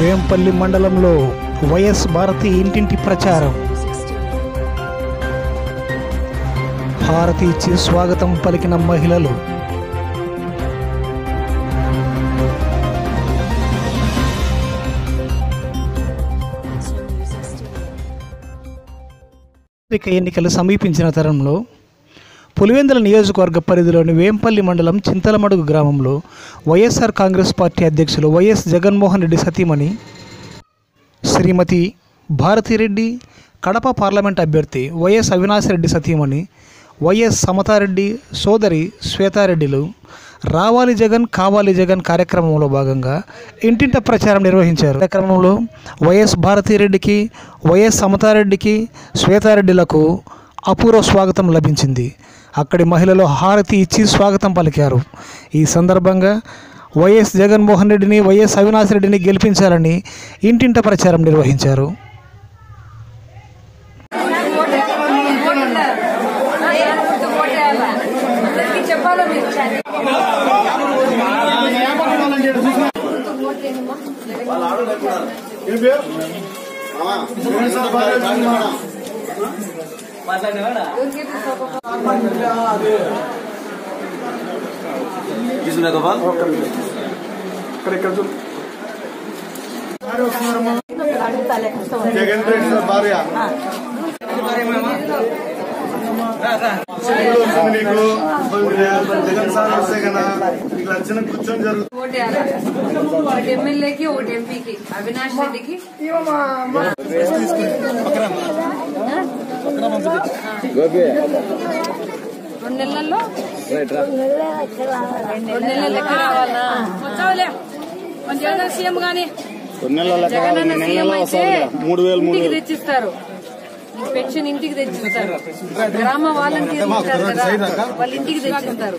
వేంపల్లి మండలంలో వైఎస్ భారతి ఇంటింటి ప్రచారం. హారతి ఇచ్చి స్వాగతం పలికిన మహిళలు. ఎన్నికలు సమీపించిన తరుణంలో పులివెందుల నియోజకవర్గ పరిధిలోని వేంపల్లి మండలం చింతలమడుగు గ్రామంలో వైఎస్ఆర్ కాంగ్రెస్ పార్టీ అధ్యక్షులు వైఎస్ జగన్మోహన్ రెడ్డి సతీమణి శ్రీమతి భారతిరెడ్డి కడప పార్లమెంట్ అభ్యర్థి వైఎస్ అవినాశ్రెడ్డి సతీమణి వైఎస్ సమతారెడ్డి సోదరి శ్వేతారెడ్డిలు రావాలి జగన్ కావాలి జగన్ కార్యక్రమంలో భాగంగా ఇంటింట ప్రచారం నిర్వహించారు. కార్యక్రమంలో వైఎస్ భారతిరెడ్డికి వైఎస్ సమతారెడ్డికి శ్వేతారెడ్డిలకు అపూర్వ స్వాగతం లభించింది. అక్కడి మహిళలు హారతి ఇచ్చి స్వాగతం పలికారు. ఈ సందర్భంగా వైఎస్ జగన్మోహన్ రెడ్డిని వైఎస్ అవినాష్ రెడ్డిని గెలిపించాలని ఇంటింట ప్రచారం నిర్వహించారు. అందరికీ చెప్పాలా మీరు किसने कहा జగన్ రెడ్డి సార్ భార్య సిగ్గులు వస్తుంది నీకు జగన్ సార్ వస్తే కదా నీకు లక్షణం కూర్చొని జరుగుతుంది ఓటేయాలి ఒకటి ఎమ్మెల్యేకి ఒకటి ఎంపీకి అవినాష్ రెడ్డికి రెండు నెలల్లో? రెండు నెలల లెక్క రావాలా? వచ్చావులే. సీఎం గాని తెచ్చిస్తారు. పెన్షన్ ఇంటికి తెచ్చిస్తారు. గ్రామ కదా. వాళ్ళ ఇంటికి తెచ్చిస్తారు.